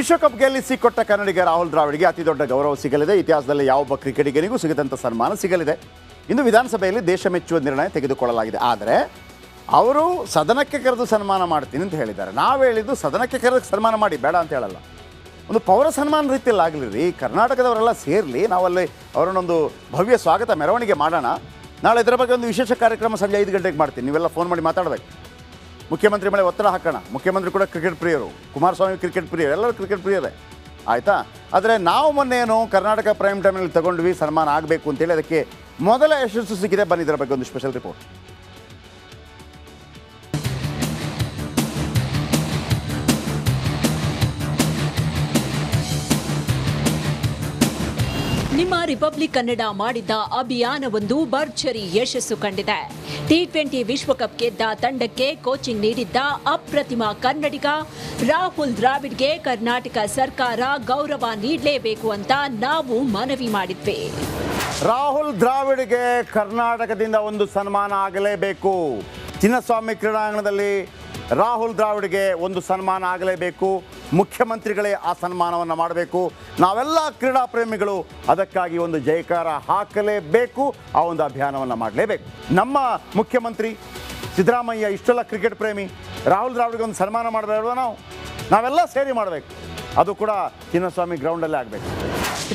ವಿಶ್ವಕಪ್ ಗೆಲ್ಲಿಸಿ ಕೊಟ್ಟ ಕನ್ನಡಿಗ ರಾಹುಲ್ ದ್ರಾವಿಡ್ಗೆ ಅತಿ ದೊಡ್ಡ ಗೌರವ ಸಿಗಲಿದೆ. ಇತಿಹಾಸದಲ್ಲಿ ಯಾವೊಬ್ಬ ಕ್ರಿಕೆಟಿಗನಿಗೂ ಸಿಗದಂಥ ಸನ್ಮಾನ ಸಿಗಲಿದೆ. ಇಂದು ವಿಧಾನಸಭೆಯಲ್ಲಿ ದೇಶ ಮೆಚ್ಚುವ ನಿರ್ಣಯ ತೆಗೆದುಕೊಳ್ಳಲಾಗಿದೆ. ಆದರೆ ಅವರು ಸದನಕ್ಕೆ ಕರೆದು ಸನ್ಮಾನ ಮಾಡ್ತೀನಿ ಅಂತ ಹೇಳಿದ್ದಾರೆ. ನಾವು ಹೇಳಿದ್ದು ಸದನಕ್ಕೆ ಕರೆದು ಸನ್ಮಾನ ಮಾಡಿ, ಬೇಡ ಅಂತ ಹೇಳಲ್ಲ. ಒಂದು ಪೌರ ಸನ್ಮಾನ ರೀತಿಯಲ್ಲಿ ಆಗಲಿ ರೀ ಕರ್ನಾಟಕದವರೆಲ್ಲ ಸೇರಲಿ, ನಾವಲ್ಲಿ ಅವರನ್ನೊಂದು ಭವ್ಯ ಸ್ವಾಗತ, ಮೆರವಣಿಗೆ ಮಾಡೋಣ. ನಾಳೆ ಇದರ ಬಗ್ಗೆ ಒಂದು ವಿಶೇಷ ಕಾರ್ಯಕ್ರಮ ಸಂಜೆ ಐದು ಗಂಟೆಗೆ ಮಾಡ್ತೀನಿ. ನೀವೆಲ್ಲ ಫೋನ್ ಮಾಡಿ ಮಾತಾಡಬೇಕು. ಮುಖ್ಯಮಂತ್ರಿ ಮೇಲೆ ಒತ್ತಡ ಹಾಕೋಣ. ಮುಖ್ಯಮಂತ್ರಿ ಕೂಡ ಕ್ರಿಕೆಟ್ ಪ್ರಿಯರು. ಕುಮಾರಸ್ವಾಮಿ ಕ್ರಿಕೆಟ್ ಪ್ರಿಯರು. ಎಲ್ಲರೂ ಕ್ರಿಕೆಟ್ ಪ್ರಿಯರೇ. ಆಯಿತಾ? ಆದರೆ ನಾವು ಮೊನ್ನೆ ಏನು ಕರ್ನಾಟಕ ಪ್ರೈಮ್ ಟೈಮಲ್ಲಿ ತಗೊಂಡ್ವಿ, ಸನ್ಮಾನ ಆಗಬೇಕು ಅಂತೇಳಿ ಅದಕ್ಕೆ ಮೊದಲ ಯಶಸ್ಸು ಸಿಕ್ಕಿದೆ. ಬನ್ನಿ ಬಗ್ಗೆ ಒಂದು ಸ್ಪೆಷಲ್ ರಿಪೋರ್ಟ್ ರಿಪಬ್ಲಿಕ್ ಕನ್ನಡ ಮಾಡಿದ್ದ ಅಭಿಯಾನವೊಂದು ಭರ್ಜರಿ ಯಶಸ್ಸು ಕಂಡಿದೆ. ಟಿ ಟ್ವೆಂಟಿ ವಿಶ್ವಕಪ್ ಗೆದ್ದ ತಂಡಕ್ಕೆ ಕೋಚಿಂಗ್ ನೀಡಿದ್ದ ಅಪ್ರತಿಮ ಕನ್ನಡಿಗ ರಾಹುಲ್ ದ್ರಾವಿಡ್ಗೆ ಕರ್ನಾಟಕ ಸರ್ಕಾರ ಗೌರವ ನೀಡಲೇಬೇಕು ಅಂತ ನಾವು ಮನವಿ ಮಾಡಿದ್ವಿ. ರಾಹುಲ್ ದ್ರಾವಿಡ್ಗೆ ಕರ್ನಾಟಕದಿಂದ ಒಂದು ಸನ್ಮಾನ ಆಗಲೇಬೇಕು. ಚಿನ್ನಸ್ವಾಮಿ ಕ್ರೀಡಾಂಗಣದಲ್ಲಿ ರಾಹುಲ್ ದ್ರಾವಿಡ್ಗೆ ಒಂದು ಸನ್ಮಾನ ಆಗಲೇಬೇಕು. ಮುಖ್ಯಮಂತ್ರಿಗಳೇ ಆ ಸನ್ಮಾನವನ್ನು ಮಾಡಬೇಕು. ನಾವೆಲ್ಲ ಕ್ರೀಡಾ ಪ್ರೇಮಿಗಳು ಅದಕ್ಕಾಗಿ ಒಂದು ಜಯಕಾರ ಹಾಕಲೇಬೇಕು, ಆ ಒಂದು ಅಭಿಯಾನವನ್ನು ಮಾಡಲೇಬೇಕು. ನಮ್ಮ ಮುಖ್ಯಮಂತ್ರಿ ಸಿದ್ದರಾಮಯ್ಯ ಇಷ್ಟೆಲ್ಲ ಕ್ರಿಕೆಟ್ ಪ್ರೇಮಿ, ರಾಹುಲ್ ದ್ರಾವಿಡ್ಗೆ ಒಂದು ಸನ್ಮಾನ ಮಾಡಬೇಡ ನಾವು? ನಾವೆಲ್ಲ ಸೇರಿ ಮಾಡಬೇಕು. ಅದು ಕೂಡ ಚಿನ್ನಸ್ವಾಮಿ ಗ್ರೌಂಡಲ್ಲೇ ಆಗಬೇಕು.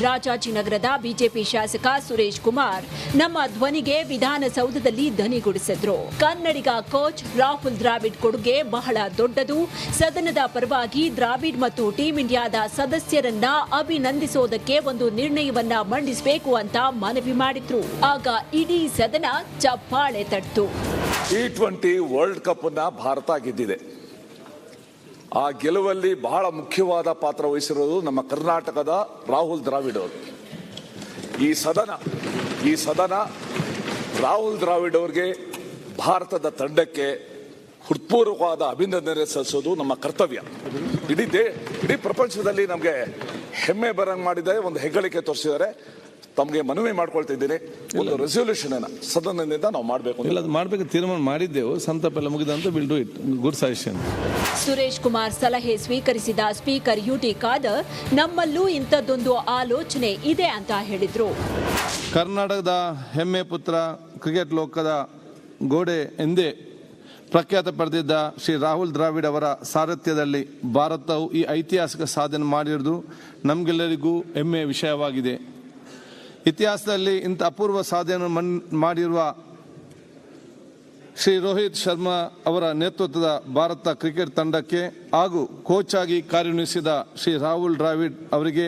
ರಾಜಾಜಿನಗರದ ಬಿಜೆಪಿ ಶಾಸಕ ಸುರೇಶ್ ಕುಮಾರ್ ನಮ್ಮ ಧ್ವನಿಗೆ ವಿಧಾನಸೌಧದಲ್ಲಿ ಧ್ವನಿಗೂಡಿಸಿದ್ರು ಕನ್ನಡಿಗ ಕೋಚ್ ರಾಹುಲ್ ದ್ರಾವಿಡ್ ಕೊಡುಗೆ ಬಹಳ ದೊಡ್ಡದು. ಸದನದ ಪರವಾಗಿ ದ್ರಾವಿಡ್ ಮತ್ತು ಟೀಂ ಇಂಡಿಯಾದ ಸದಸ್ಯರನ್ನ ಅಭಿನಂದಿಸೋದಕ್ಕೆ ಒಂದು ನಿರ್ಣಯವನ್ನ ಮಂಡಿಸಬೇಕು ಅಂತ ಮನವಿ ಮಾಡಿದ್ರು. ಆಗ ಇಡೀ ಸದನ ಚಪ್ಪಾಳೆ ತಟ್ಟು T twenty world cup Bharat ಗೆದ್ದಿದೆ. ಆ ಗೆಲುವಲ್ಲಿ ಬಹಳ ಮುಖ್ಯವಾದ ಪಾತ್ರ ವಹಿಸಿರೋದು ನಮ್ಮ ಕರ್ನಾಟಕದ ರಾಹುಲ್ ದ್ರಾವಿಡ್ ಅವರು. ಈ ಸದನ ಈ ಸದನ ರಾಹುಲ್ ದ್ರಾವಿಡ್ ಅವರಿಗೆ ಭಾರತದ ತಂಡಕ್ಕೆ ಹೃತ್ಪೂರ್ವಕವಾದ ಅಭಿನಂದನೆ ಸಲ್ಲಿಸೋದು ನಮ್ಮ ಕರ್ತವ್ಯ. ಇಡೀ ದೇ, ಇಡೀ ಪ್ರಪಂಚದಲ್ಲಿ ನಮಗೆ ಹೆಮ್ಮೆ ಬರಂಗ್ ಮಾಡಿದ್ದಾರೆ ಒಂದು ಹೆಗ್ಗಳಿಕೆ ತೋರಿಸಿದ್ದಾರೆ. ತಮಗೆ ಮನವಿ ಮಾಡ್ಕೊಳ್ತಿದ್ದೀನಿ ಒಂದು ರೆಸೊಲ್ಯೂಷನ್ ಅನ್ನ ಸದನದಿಂದ ನಾವು ಮಾಡಬೇಕು ಇಲ್ಲ ಅದು ಮಾಡಬೇಕು ತೀರ್ಮಾನ ಮಾಡಿದ್ದೆವು. ಸಂತಾಪ ಎಲ್ಲ ಮುಗಿದಂತ will do it good suggestion Suresh Kumar ಸಲಹೆ ಸ್ವೀಕರಿಸಿದ ಸ್ಪೀಕರ್ ಯುಟಿ ಖಾದರ್ ನಮ್ಮಲ್ಲೂ ಇಂಥದ್ದೊಂದು ಆಲೋಚನೆ ಇದೆ ಅಂತ ಹೇಳಿದ್ರು. ಕರ್ನಾಟಕದ ಹೆಮ್ಮೆ ಪುತ್ರ ಕ್ರಿಕೆಟ್ ಲೋಕದ ಗೋಡೆ ಎಂದೇ ಪ್ರಖ್ಯಾತ ಪಡೆದಿದ್ದ ಶ್ರೀ ರಾಹುಲ್ ದ್ರಾವಿಡ್ ಅವರ ಸಾರಥ್ಯದಲ್ಲಿ ಭಾರತವು ಈ ಐತಿಹಾಸಿಕ ಸಾಧನೆ ಮಾಡಿರುವುದು ನಮಗೆಲ್ಲರಿಗೂ ಹೆಮ್ಮೆಯ ವಿಷಯವಾಗಿದೆ. ಇತಿಹಾಸದಲ್ಲಿ ಇಂಥ ಅಪೂರ್ವ ಸಾಧನೆಯನ್ನು ಮನ್, ಮಾಡಿರುವ ಶ್ರೀ ರೋಹಿತ್ ಶರ್ಮಾ ಅವರ ನೇತೃತ್ವದ ಭಾರತ ಕ್ರಿಕೆಟ್ ತಂಡಕ್ಕೆ ಹಾಗೂ ಕೋಚ್ ಆಗಿ ಕಾರ್ಯನಿರ್ವಹಿಸಿದ ಶ್ರೀ ರಾಹುಲ್ ದ್ರಾವಿಡ್ ಅವರಿಗೆ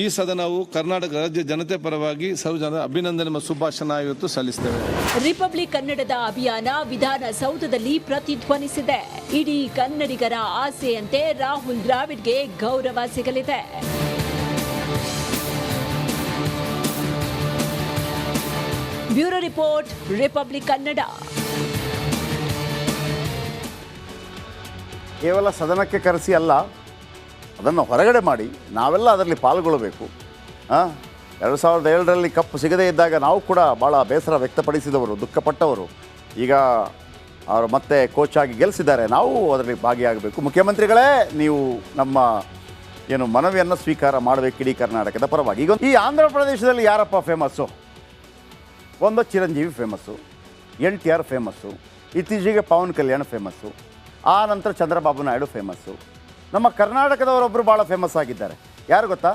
ಈ ಸದನವು ಕರ್ನಾಟಕ ರಾಜ್ಯ ಜನತೆ ಪರವಾಗಿ ಸರ್ವಜನ ಅಭಿನಂದನೆ ಮತ್ತು ಶುಭಾಶಯ ಇವತ್ತು ಸಲ್ಲಿಸುತ್ತೇವೆ ರಿಪಬ್ಲಿಕ್ ಕನ್ನಡದ ಅಭಿಯಾನ ವಿಧಾನಸೌಧದಲ್ಲಿ ಪ್ರತಿಧ್ವನಿಸಿದೆ. ಇಡೀ ಕನ್ನಡಿಗರ ಆಸೆಯಂತೆ ರಾಹುಲ್ ದ್ರಾವಿಡ್ಗೆ ಗೌರವ ಸಿಗಲಿದೆ. Bureau report, republic Kannada. ಕೇವಲ ಸದನಕ್ಕೆ ಕರೆಸಿ ಅಲ್ಲ, ಅದನ್ನು ಹೊರಗಡೆ ಮಾಡಿ ನಾವೆಲ್ಲ ಅದರಲ್ಲಿ ಪಾಲ್ಗೊಳ್ಳಬೇಕು. ಹಾಂ ಎರಡು ಸಾವಿರದ ಏಳರಲ್ಲಿ ಕಪ್ಪು ಸಿಗದೇ ಇದ್ದಾಗ ನಾವು ಕೂಡ ಭಾಳ ಬೇಸರ ವ್ಯಕ್ತಪಡಿಸಿದವರು, ದುಃಖಪಟ್ಟವರು. ಈಗ ಅವರು ಮತ್ತೆ ಕೋಚ್ ಆಗಿ ಗೆಲ್ಲಿಸಿದ್ದಾರೆ ನಾವು ಅದರಲ್ಲಿ ಭಾಗಿಯಾಗಬೇಕು. ಮುಖ್ಯಮಂತ್ರಿಗಳೇ, ನೀವು ನಮ್ಮ ಏನು ಮನವಿಯನ್ನು ಸ್ವೀಕಾರ ಮಾಡಬೇಕು ಇಡೀ ಕರ್ನಾಟಕದ ಪರವಾಗಿ. ಈಗ ಈ ಆಂಧ್ರ ಪ್ರದೇಶದಲ್ಲಿ ಯಾರಪ್ಪ ಫೇಮಸ್ಸು ಒಂದು Chiranjeevi famous N T R famous ಇತ್ತೀಚೆಗೆ ಪವನ್ ಕಲ್ಯಾಣ್ ಫೇಮಸ್ಸು ಆ ನಂತರ ಚಂದ್ರಬಾಬು ನಾಯ್ಡು ಫೇಮಸ್ಸು ನಮ್ಮ ಕರ್ನಾಟಕದವರೊಬ್ಬರು ಭಾಳ ಫೇಮಸ್ ಆಗಿದ್ದಾರೆ. ಯಾರು ಗೊತ್ತಾ?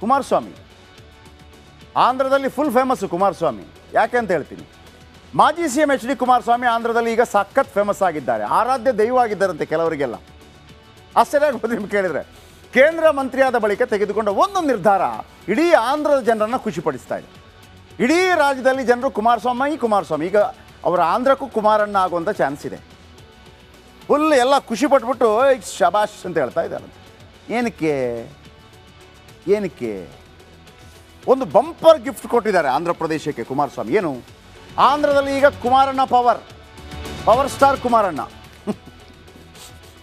ಕುಮಾರಸ್ವಾಮಿ. ಆಂಧ್ರದಲ್ಲಿ ಫುಲ್ ಫೇಮಸ್ಸು ಕುಮಾರಸ್ವಾಮಿ. ಯಾಕೆ ಅಂತ ಹೇಳ್ತೀನಿ. ಮಾಜಿ C M H D Kumaraswamy ಆಂಧ್ರದಲ್ಲಿ ಈಗ ಸಖತ್ ಫೇಮಸ್ ಆಗಿದ್ದಾರೆ. ಆರಾಧ್ಯ ದೈವ ಆಗಿದ್ದಾರಂತೆ ಕೆಲವರಿಗೆಲ್ಲ. ಆಶ್ಚರ್ಯ ಆಗೋದು ನಿಮ್ಗೆ ಕೇಳಿದರೆ? ಕೇಂದ್ರ ಮಂತ್ರಿಯಾದ ಬಳಿಕ ತೆಗೆದುಕೊಂಡ ಒಂದು ನಿರ್ಧಾರ ಇಡೀ ಆಂಧ್ರದ ಜನರನ್ನು ಖುಷಿಪಡಿಸ್ತಾ ಇದೆ. ಇಡೀ ರಾಜ್ಯದಲ್ಲಿ ಜನರು ಕುಮಾರಸ್ವಾಮಿ ಕುಮಾರಸ್ವಾಮಿ. ಈಗ ಅವರ ಆಂಧ್ರಕ್ಕೂ ಕುಮಾರಣ್ಣ ಆಗುವಂಥ ಚಾನ್ಸ್ ಇದೆ. ಫುಲ್ ಎಲ್ಲ ಖುಷಿ ಪಟ್ಬಿಟ್ಟು "ಏಯ್, ಶಬಾಷ್ ಅಂತ ಹೇಳ್ತಾ ಇದ್ದಾರೆ. ಏನಕ್ಕೆ? ಏನಕ್ಕೆ? ಒಂದು ಬಂಪರ್ ಗಿಫ್ಟ್ ಕೊಟ್ಟಿದ್ದಾರೆ ಆಂಧ್ರ ಪ್ರದೇಶಕ್ಕೆ ಕುಮಾರಸ್ವಾಮಿ. ಏನು? ಆಂಧ್ರದಲ್ಲಿ ಈಗ Kumaranna power power star Kumaranna.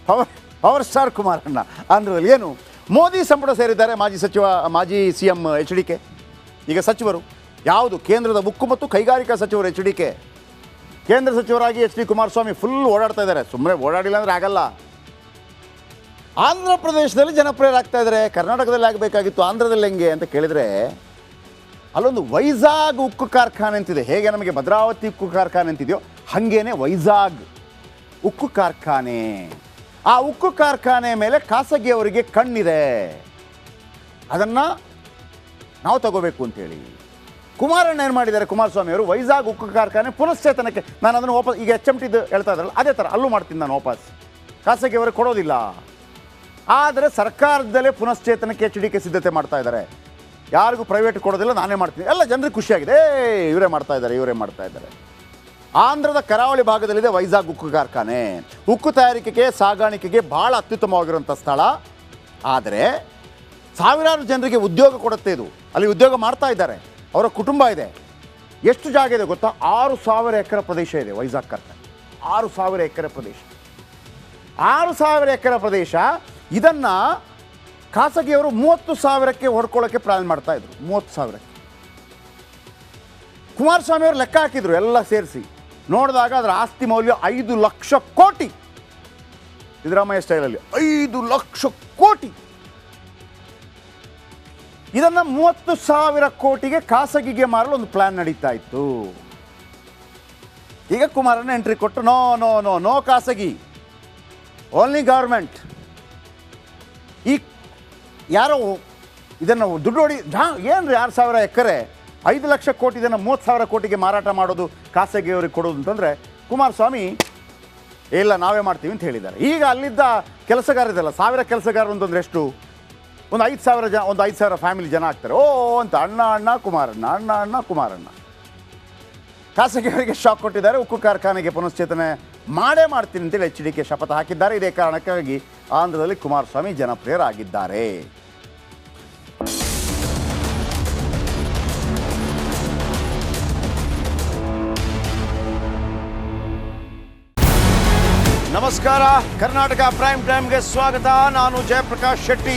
Power power star Kumaranna ಆಂಧ್ರದಲ್ಲಿ. ಏನು? ಮೋದಿ ಸಂಪುಟ ಸೇರಿದ್ದಾರೆ ಮಾಜಿ ಸಚಿವ ಮಾಜಿ C M H D K. ಈಗ ಸಚಿವರು. ಯಾವುದು? ಕೇಂದ್ರದ ಉಕ್ಕು ಮತ್ತು ಕೈಗಾರಿಕಾ ಸಚಿವರು ಎಚ್ ಡಿ ಕೆ. ಕೇಂದ್ರ ಸಚಿವರಾಗಿ ಎಚ್ ಡಿ ಕುಮಾರಸ್ವಾಮಿ ಫುಲ್ ಓಡಾಡ್ತಾ ಇದ್ದಾರೆ. ಸುಮ್ಮನೆ ಓಡಾಡಿಲ್ಲ ಅಂದರೆ ಆಗಲ್ಲ. ಆಂಧ್ರ ಪ್ರದೇಶದಲ್ಲಿ ಜನಪ್ರಿಯರಾಗ್ತಾ ಇದ್ದಾರೆ. ಕರ್ನಾಟಕದಲ್ಲಿ ಆಗಬೇಕಾಗಿತ್ತು, ಆಂಧ್ರದಲ್ಲಿ ಹೆಂಗೆ ಅಂತ ಕೇಳಿದರೆ, ಅಲ್ಲೊಂದು ವೈಜಾಗ್ ಉಕ್ಕು ಕಾರ್ಖಾನೆ ಅಂತಿದೆ. ಹೇಗೆ ನಮಗೆ ಭದ್ರಾವತಿ ಉಕ್ಕು ಕಾರ್ಖಾನೆ ಅಂತಿದೆಯೋ, ಹಾಗೇನೆ ವೈಜಾಗ್ ಉಕ್ಕು ಕಾರ್ಖಾನೆ. ಆ ಉಕ್ಕು ಕಾರ್ಖಾನೆ ಮೇಲೆ ಖಾಸಗಿಯವರಿಗೆ ಕಣ್ಣಿದೆ. ಅದನ್ನು ನಾವು ತಗೋಬೇಕು ಅಂತೇಳಿ ಕುಮಾರಣ್ಣ ಏನು ಮಾಡಿದ್ದಾರೆ? ಕುಮಾರಸ್ವಾಮಿ ಅವರು ವೈಜಾಗ್ ಉಕ್ಕು ಕಾರ್ಖಾನೆ ಪುನಶ್ಚೇತನಕ್ಕೆ ನಾನು ಅದನ್ನು ವಾಪಸ್ ಈಗ ಎಚ್ ಎಂ ಟಿದು ಹೇಳ್ತಾ ಇದ್ರಲ್ಲ ಅದೇ ಥರ ಅಲ್ಲೂ ಮಾಡ್ತೀನಿ ನಾನು ವಾಪಸ್. ಖಾಸಗಿಯವರು ಕೊಡೋದಿಲ್ಲ. ಆದರೆ ಸರ್ಕಾರದಲ್ಲೇ ಪುನಶ್ಚೇತನಕ್ಕೆ ಎಚ್ ಡಿ ಕೆ ಸಿದ್ಧತೆ ಮಾಡ್ತಾ ಇದ್ದಾರೆ. ಯಾರಿಗೂ ಪ್ರೈವೇಟ್ ಕೊಡೋದಿಲ್ಲ, ನಾನೇ ಮಾಡ್ತೀನಿ. ಎಲ್ಲ ಜನರಿಗೆ ಖುಷಿಯಾಗಿದೆ. ಇವರೇ ಮಾಡ್ತಾ ಇದ್ದಾರೆ, ಇವರೇ ಮಾಡ್ತಾ ಇದ್ದಾರೆ. ಆಂಧ್ರದ ಕರಾವಳಿ ಭಾಗದಲ್ಲಿದೆ ವೈಜಾಗ್ ಉಕ್ಕು ಕಾರ್ಖಾನೆ. ಉಕ್ಕು ತಯಾರಿಕೆಗೆ, ಸಾಗಾಣಿಕೆಗೆ ಭಾಳ ಅತ್ಯುತ್ತಮವಾಗಿರುವಂಥ ಸ್ಥಳ. ಆದರೆ ಸಾವಿರಾರು ಜನರಿಗೆ ಉದ್ಯೋಗ ಕೊಡುತ್ತೆ ಇದು. ಅಲ್ಲಿ ಉದ್ಯೋಗ ಮಾಡ್ತಾ ಇದ್ದಾರೆ. ಅವರ ಕುಟುಂಬ ಇದೆ. ಎಷ್ಟು ಜಾಗ ಇದೆ ಗೊತ್ತಾ? ಆರು ಸಾವಿರ ಎಕರೆ ಪ್ರದೇಶ ಇದೆ ವೈಜಾಗ್ ಕಾರ್ಖಾನೆ ಆರು ಸಾವಿರ ಎಕರೆ ಪ್ರದೇಶ. ಆರು ಸಾವಿರ ಎಕರೆ ಪ್ರದೇಶ, ಇದನ್ನು ಖಾಸಗಿಯವರು ಮೂವತ್ತು ಸಾವಿರಕ್ಕೆ ಹೊಡ್ಕೊಳ್ಳೋಕ್ಕೆ ಪ್ಲಾನ್ ಮಾಡ್ತಾ ಇದ್ರು. ಮೂವತ್ತು ಸಾವಿರಕ್ಕೆ. ಕುಮಾರಸ್ವಾಮಿ ಅವರು ಲೆಕ್ಕ ಹಾಕಿದ್ರು ಎಲ್ಲ ಸೇರಿಸಿ. ನೋಡಿದಾಗ ಅದರ ಆಸ್ತಿ ಮೌಲ್ಯ ಐದು ಲಕ್ಷ ಕೋಟಿ. ಸಿದ್ದರಾಮಯ್ಯ ಸ್ಟೈಲಲ್ಲಿ ಐದು ಲಕ್ಷ ಕೋಟಿ. ಇದನ್ನ ಮೂವತ್ತು ಸಾವಿರ ಕೋಟಿಗೆ ಖಾಸಗಿಗೆ ಮಾರಲು ಒಂದು ಪ್ಲಾನ್ ನಡೀತಾ ಇತ್ತು. ಈಗ ಕುಮಾರಣ್ಣ ಎಂಟ್ರಿ ಕೊಟ್ಟು ನೋ ನೋ ನೋ ನೋ ಖಾಸಗಿ. ಓನ್ಲಿ ಗೌರ್ಮೆಂಟ್ ಈ ಯಾರೋ ಇದನ್ನು ದುಡ್ಡು ಹೊಡಿ ಏನು ಏನು ಆರು ಸಾವಿರ ಎಕರೆ? ಐದು ಲಕ್ಷ ಕೋಟಿ ಇದನ್ನು ಮೂವತ್ತು ಸಾವಿರ ಕೋಟಿಗೆ ಮಾರಾಟ ಮಾಡೋದು ಖಾಸಗಿಯವರಿಗೆ ಕೊಡೋದು ಅಂತಂದರೆ ಕುಮಾರಸ್ವಾಮಿ, ಇಲ್ಲ, ನಾವೇ ಮಾಡ್ತೀವಿ ಅಂತ ಹೇಳಿದ್ದಾರೆ. ಈಗ ಅಲ್ಲಿದ್ದ ಕೆಲಸಗಾರರಿದಲ್ಲ ಸಾವಿರ ಕೆಲಸಗಾರರು ಅಂತಂದ್ರೆ ಎಷ್ಟು? ಒಂದು ಐದು ಸಾವಿರ ಜನ, ಒಂದು ಐದು ಸಾವಿರ ಫ್ಯಾಮಿಲಿ ಜನ ಆಗ್ತಾರೆ. ಓ, ಅಂತ ಅಣ್ಣ ಅಣ್ಣ, ಕುಮಾರಣ್ಣ, ಅಣ್ಣ ಅಣ್ಣ, ಕುಮಾರಣ್ಣ. ಖಾಸಗಿಯವರಿಗೆ ಶಾಕ್ ಕೊಟ್ಟಿದ್ದಾರೆ. ಉಕ್ಕು ಕಾರ್ಖಾನೆಗೆ ಪುನಶ್ಚೇತನೆ ಮಾಡೇ ಮಾಡ್ತೀನಿ ಅಂತೇಳಿ ಎಚ್ ಡಿ ಕೆ ಶಪಥ ಹಾಕಿದ್ದಾರೆ. ಇದೇ ಕಾರಣಕ್ಕಾಗಿ ಆಂಧ್ರದಲ್ಲಿ ಕುಮಾರಸ್ವಾಮಿ ಜನಪ್ರಿಯರಾಗಿದ್ದಾರೆ. ನಮಸ್ಕಾರ. ಕರ್ನಾಟಕ ಪ್ರೈಮ್ ಟೈಮ್ಗೆ ಸ್ವಾಗತ. ನಾನು ಜಯಪ್ರಕಾಶ್ ಶೆಟ್ಟಿ.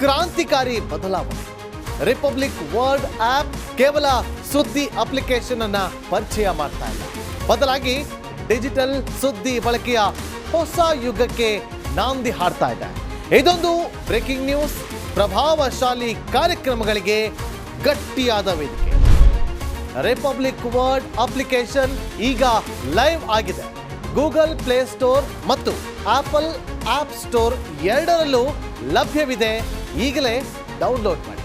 ಕ್ರಾಂತಿಕಾರಿ ಬದಲಾವಣೆ. ರಿಪಬ್ಲಿಕ್ ವರ್ಲ್ಡ್ ಆಪ್ ಕೇವಲ ಸುದ್ದಿ ಅಪ್ಲಿಕೇಶನ್ ಅನ್ನ ಪರಿಚಯ ಮಾಡ್ತಾ ಇಲ್ಲ. ಬದಲಾಗಿ ಡಿಜಿಟಲ್ ಸುದ್ದಿ ಬಳಕೆಯ ಹೊಸ ಯುಗಕ್ಕೆ ನಾಂದಿ ಹಾಡ್ತಾ ಇದೆ. ಇದೊಂದು ಬ್ರೇಕಿಂಗ್ ನ್ಯೂಸ್. ಪ್ರಭಾವಶಾಲಿ ಕಾರ್ಯಕ್ರಮಗಳಿಗೆ ಗಟ್ಟಿಯಾದ ವೇದಿಕೆ. ರಿಪಬ್ಲಿಕ್ ವರ್ಡ್ ಅಪ್ಲಿಕೇಶನ್ ಈಗ ಲೈವ್ ಆಗಿದೆ. ಗೂಗಲ್ ಪ್ಲೇ ಸ್ಟೋರ್ ಮತ್ತು ಆಪಲ್ ಆಪ್ ಸ್ಟೋರ್ ಎರಡರಲ್ಲೂ ಲಭ್ಯವಿದೆ. ಈಗಲೇ ಡೌನ್ಲೋಡ್ ಮಾಡಿ.